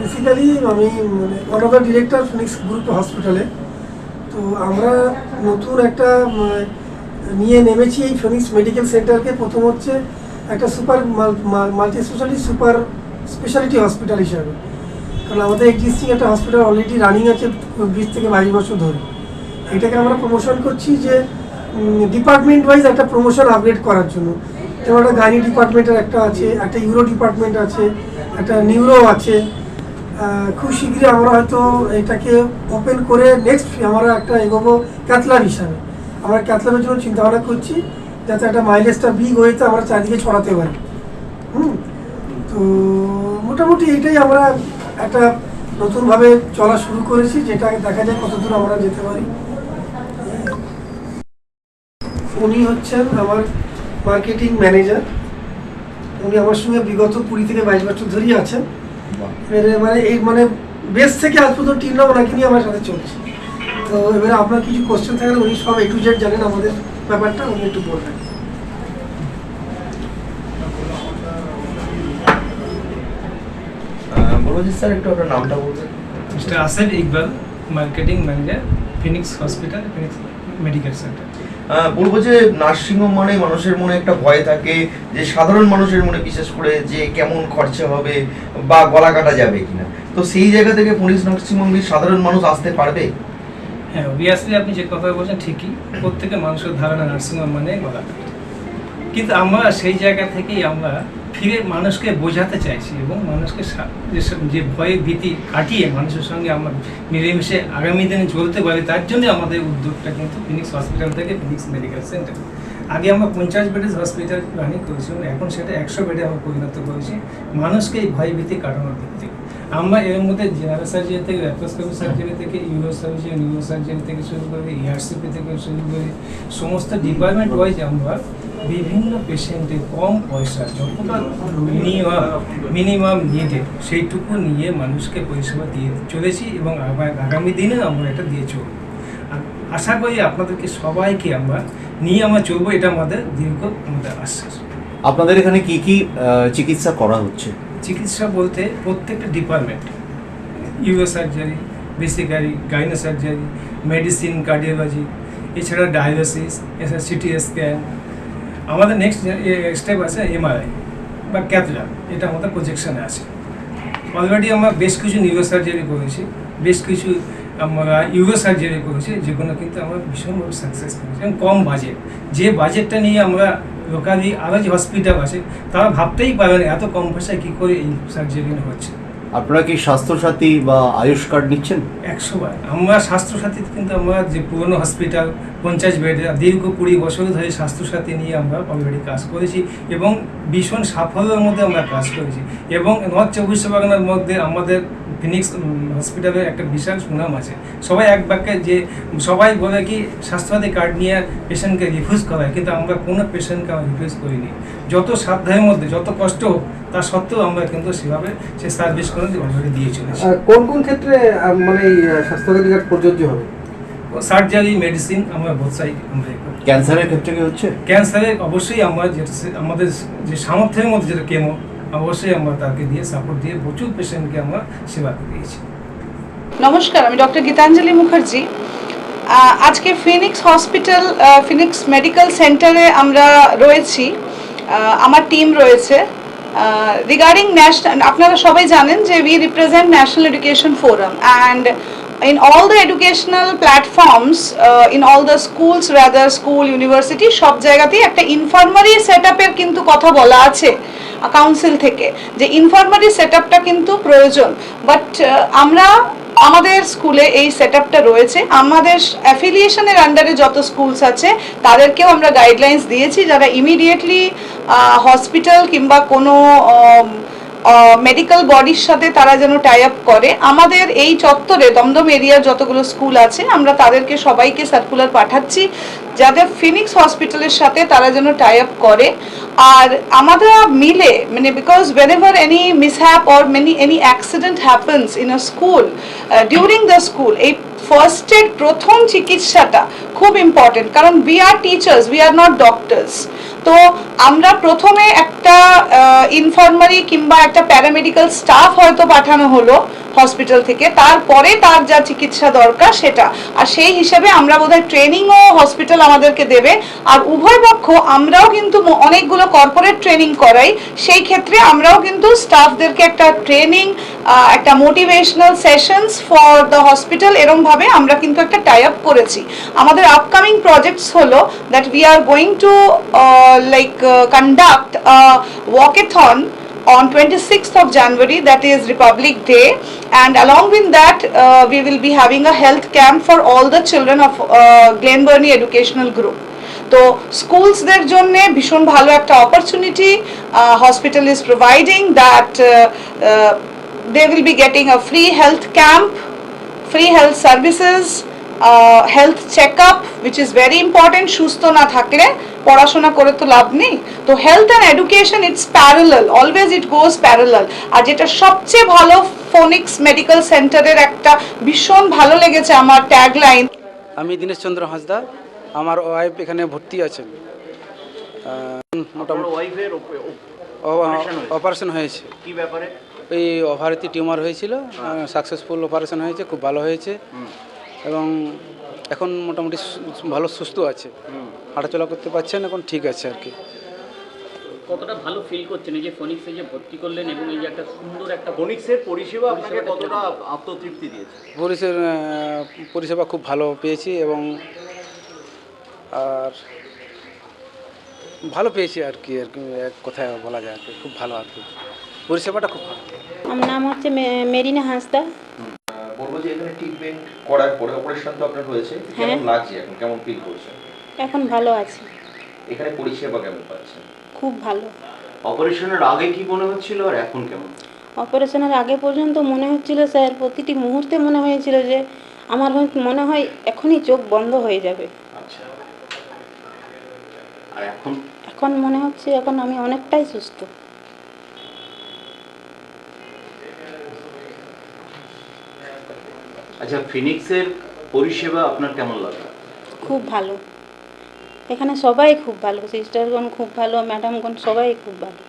Basically আমি মানে one of the director Phoenix group হসপিটালে তো আমরা নতুন একটা নিয়ে নেমেছি এই ফিনিক্স মেডিকেল সেন্টারকে প্রথম হচ্ছে একটা super multi speciality super speciality hospital হিসাবে। কারণ আমাদের এক্সিস্টিং একটা হসপিটাল অলরেডি রানিং আছে বিশ থেকে বাইশ বছর ধরে। এটাকে আমরা প্রমোশন করছি যে ডিপার্টমেন্ট ওয়াইজ একটা প্রমোশন আপগ্রেড করার জন্য। যেমন একটা গাইনি ডিপার্টমেন্টের একটা আছে, একটা ইউরো ডিপার্টমেন্ট আছে, একটা নিউরো আছে। খুব শীঘ্রই আমরা হয়তো এটাকে ওপেন করে নেক্সট আমরা একটা এগোবো ক্যাথলাব হিসাবে। আমরা ক্যাথলাবের জন্য চিন্তা ভাবনা করছি যাতে একটা মাইলেজটা বিগ হয়েতে আমরা চারিদিকে ছড়াতে পারি। হুম? তো মোটামুটি এইটাই আমরা একটা নতুনভাবে চলা শুরু করেছি, যেটা দেখা যায় কতদূর আমরা যেতে পারি। উনি হচ্ছেন আমার মার্কেটিং ম্যানেজার উনি আমার সঙ্গে বিগত কুড়ি থেকে বাইশ বছর ধরেই আছেন। এবারে মানে এই মানে বেস থেকে আজ পর্যন্ত টিম ওনাকে নিয়ে আমার সাথে চলছে। তো এবারে আপনার কিছু কোশ্চেন থাকলে উনি সব এ টু জেড জানেন আমাদের ব্যাপারটা উনি একটু বলবেন। বলব স্যার একটু আপনার নামটা বলবেন। Mister Asef Iqbal marketing manager Phoenix hospital Phoenix medical centre বলব যে নার্সিংহোম মানে মানুষের মনে একটা ভয় থাকে, যে সাধারণ মানুষের মনে বিশেষ করে যে কেমন খরচা হবে বা গলা কাটা যাবে কিনা। তো সেই জায়গা থেকে পুলিশ নার্সিংহোমে সাধারণ মানুষ আসতে পারবে? হ্যাঁ অবভিয়াসলি আপনি যে কথা বলছেন ঠিকই। প্রত্যেকে মানুষের ধারণা নার্সিংহোম মানে গলা কাটা। কিন্তু আমরা সেই জায়গা থেকেই আমরা ফিরে মানুষকে বোঝাতে চাইছি এবং মানুষকে যে ভয়ে ভীতি কাটিয়ে মানুষের সঙ্গে আমরা মিলেমিশে আগামী দিনে চলতে পারি, তার জন্য আমাদের উদ্যোগটা কিন্তু ফিনিক্স হসপিটাল থেকে ফিনিক্স মেডিকেল সেন্টার আগে আমরা পঞ্চাশ বেডের হসপিটাল রানিং করেছিলাম, এখন সেটা একশো বেডে আমরা পরিণত করেছি। মানুষকে এই ভয় ভীতি কাটানোর দিক থেকে। আমরা এর মধ্যে জেনারেল সার্জারি থেকে ল্যাপ্রোস্কোপি সার্জারি থেকে ইউরো সার্জারি নিউরো সার্জারি থেকে শুরু করে ইয়ারসিপি থেকে শুরু করে সমস্ত ডিপার্টমেন্ট ওয়াইজ আমরা বিভিন্ন পেশেন্টের কম পয়সা, যতটা মিনিমাম মিনিমাম নিডে সেইটুকু নিয়ে মানুষকে পরিষেবা দিয়ে চলেছি এবং আগামী দিনে আমরা এটা দিয়ে চলব। আশা করি আপনাদেরকে সবাইকে আমরা নিয়ে আমরা চলবো, এটা আমাদের দীর্ঘ আমাদের আশ্বাস। আপনাদের এখানে কি কি চিকিৎসা করা হচ্ছে? চিকিৎসা বলতে প্রত্যেকটা department uro surgery basically gyno surgery medicine cardiology এছাড়া ডায়ালিসিস এছাড়া সিটি স্ক্যান আমাদের নেক্সট স্টেপ আছে এমআরআই বা ক্যাথলা এটা আমাদের প্রজেকশনে আছে। অলরেডি আমরা বেশ কিছু নিউরো সার্জারি করেছি, বেশ কিছু আমরা ইউরো সার্জারি করেছি, যেগুলো কিন্তু আমরা ভীষণভাবে সাকসেস করেছি কম বাজেট যে বাজেটটা নিয়ে আমরা লোকালি আরও যে হসপিটাল আছে তারা ভাবতেই পারে না এত কম পয়সায় কী করে এই সার্জারি হচ্ছে। আপনারা কি স্বাস্থ্যসাথী বা আয়ুষ কার্ড নিচ্ছেন? একশো বার। আমরা স্বাস্থ্যসাথী কিন্তু আমরা যে পুরনো হসপিটাল পঞ্চাশ বেডে দীর্ঘ কুড়ি বছর ধরে স্বাস্থ্যসাথী নিয়ে আমরা অলরেডি কাজ করেছি এবং ভীষণ সাফল্যের মধ্যে আমরা কাজ করেছি। এবং নর্থ চব্বিশ পরগনার মধ্যে আমাদের ফিনিক্স হসপিটালের একটা বিশাল সুনাম আছে। সবাই এক বাক্যে যে সবাই বলে কি স্বাস্থ্যসাথী কার্ড নিয়ে পেশেন্টকে রিফিউজ করায় কিন্তু আমরা কোনো পেশেন্টকে আমরা রিফিউজ করিনি। যত সাধ্যের মধ্যে যত কষ্ট হোক তা সত্ত্বেও আমরা কিন্তু সেভাবে সে সার্ভিসগুলো অলরেডি দিয়ে চলেছি। আর কোন কোন ক্ষেত্রে মানে স্বাস্থ্যসাথী কার্ড প্রযোজ্য হবে? সার্জারি মেডিসিন আমরা বোধ সাইড আমরা ক্যান্সারের ক্ষেত্রে কি হচ্ছে? ক্যান্সারে অবশ্যই আমরা যেটা আমাদের যে সামর্থ্যের মধ্যে যেটা কেমো অবশ্যই আমরা তাকে দিয়ে সাপোর্ট দিয়ে প্রচুর পেশেন্টকে আমরা সেবা দিয়েছি। নমস্কার, আমি ডক্টর গীতাঞ্জলি মুখার্জি। আজকে ফিনিক্স হসপিটাল ফিনিক্স মেডিকেল সেন্টারে আমরা রয়েছি। আমার টিম রয়েছে। রিগার্ডিং ন্যাশনাল আপনারা সবাই জানেন যে we represent National Education Forum and in all the educational platforms uh, in all the schools rather school university সব জায়গাতেই একটা ইনফার্মারি সেট আপের কিন্তু কথা বলা আছে কাউন্সিল থেকে যে ইনফার্মারি সেট আপটা কিন্তু প্রয়োজন। বাট আমরা আমাদের স্কুলে এই সেট আপটা রয়েছে। আমাদের অ্যাফিলিয়েশনের আন্ডারে যত স্কুলস আছে তাদেরকেও আমরা গাইডলাইন্স দিয়েছি যারা ইমিডিয়েটলি হসপিটাল কিংবা কোনো আম, মেডিকেল বডির সাথে তারা যেন টাই আপ করে। আমাদের এই চত্বরে, দমদম এরিয়ার যতগুলো স্কুল আছে, আমরা তাদেরকে সবাইকে সার্কুলার পাঠাচ্ছি যাদের ফিনিক্স হসপিটালের সাথে তারা যেন টাই আপ করে। আর আমাদের মিলে মানে because whenever any mishap or many any accident happens in a school during the school এই ফার্স্ট এড প্রথম চিকিৎসাটা খুব ইম্পর্টেন্ট কারণ we are teachers we are not doctors তো আমরা প্রথমে একটা ইনফরমারি কিংবা একটা প্যারামেডিক্যাল স্টাফ হয়তো পাঠানো হলো হসপিটাল থেকে। তারপরে তার যা চিকিৎসা দরকার সেটা। আর সেই হিসেবে আমরা বোধহয় ট্রেনিংও হসপিটাল আমাদেরকে দেবে। আর উভয় পক্ষ, আমরাও কিন্তু অনেকগুলো কর্পোরেট ট্রেনিং করাই। সেই ক্ষেত্রে আমরাও কিন্তু স্টাফদেরকে একটা ট্রেনিং একটা motivational sessions for the hospital এরমভাবে আমরা কিন্তু একটা টাই আপ করেছি। আমাদের আপকামিং প্রজেক্টস হলো that we are going to Like conduct walkathon on 26th of January, that is Republic Day, and along with that, uh, we will be having a health camp for all the children of uh, Glen Burnie Educational Group. তো স্কুলসদের জন্য ভীষণ ভালো একটা opportunity hospital is providing that they will be getting a free health camp free health services health check up which is very important সুস্থ না থাকলে পড়াশোনা করে তো লাভ নেই। তো health and education it's parallel always it goes parallel আর যেটা সবচেয়ে ভালো ফোনিক্স মেডিকেল সেন্টারের একটা ভীষণ ভালো লেগেছে আমার ট্যাগ লাইন আমি দীনেশ চন্দ্র হাঁসদা আমার ওয়াইফ এখানে ভর্তি আছেন। মোটামুটি ওয়াইফের অপারেশন হয়েছে। কি ব্যাপারে? এই ওভারেতে টিউমার হয়েছিল সাকসেসফুল অপারেশন হয়েছে খুব ভালো হয়েছে। এবং এখন মোটামুটি সু- ভালো সুস্থ আছে। হাঁটাচলা করতে পারছেন এখন ঠিক আছে আর কি। কতটা ভালো ফিল করছেন? এই যে ফোনিক্সে যে ভর্তি করলেন এবং এই যে একটা সুন্দর একটা ফোনিক্সের পরিষেবা আপনাকে কতটা আত্মতৃপ্তি দিয়েছে? আহ, পরিষেবা খুব ভালো পেয়েছি এবং আর ভালো পেয়েছি আর কি আর কি এক কথায় বলা যায় আর কি। খুব ভালো আর কি। পরিষেবাটা খুব ভালো। আমার নাম হচ্ছে মেরিনা হাঁসদা। বলব যে এখানে ট্রিটমেন্ট করার পরে অপারেশন তো আপনার হয়েছে হ্যাঁ। কেমন লাগছে এখন? কেমন ফিল করছেন? এখন ভালো আছি। এখানে পরিষেবা কেমন পাচ্ছেন? খুব ভালো। অপারেশনের আগে কি মনে হচ্ছিল আর এখন কেমন? অপারেশনের আগে পর্যন্ত মনে হচ্ছিল স্যার প্রতিটি মুহূর্তে মনে হয়েছিল যে আমার মনে হয় এখনই চোখ বন্ধ হয়ে যাবে। আচ্ছা। আর এখন? এখন মনে হচ্ছে এখন আমি অনেকটাই সুস্থ। আচ্ছা ফিনিক্সের পরিষেবা আপনার কেমন লাগে? খুব ভালো। এখানে সবাই খুব ভালো, সিস্টারগণ খুব ভালো, ম্যাডামগণ সবাই খুব ভালো।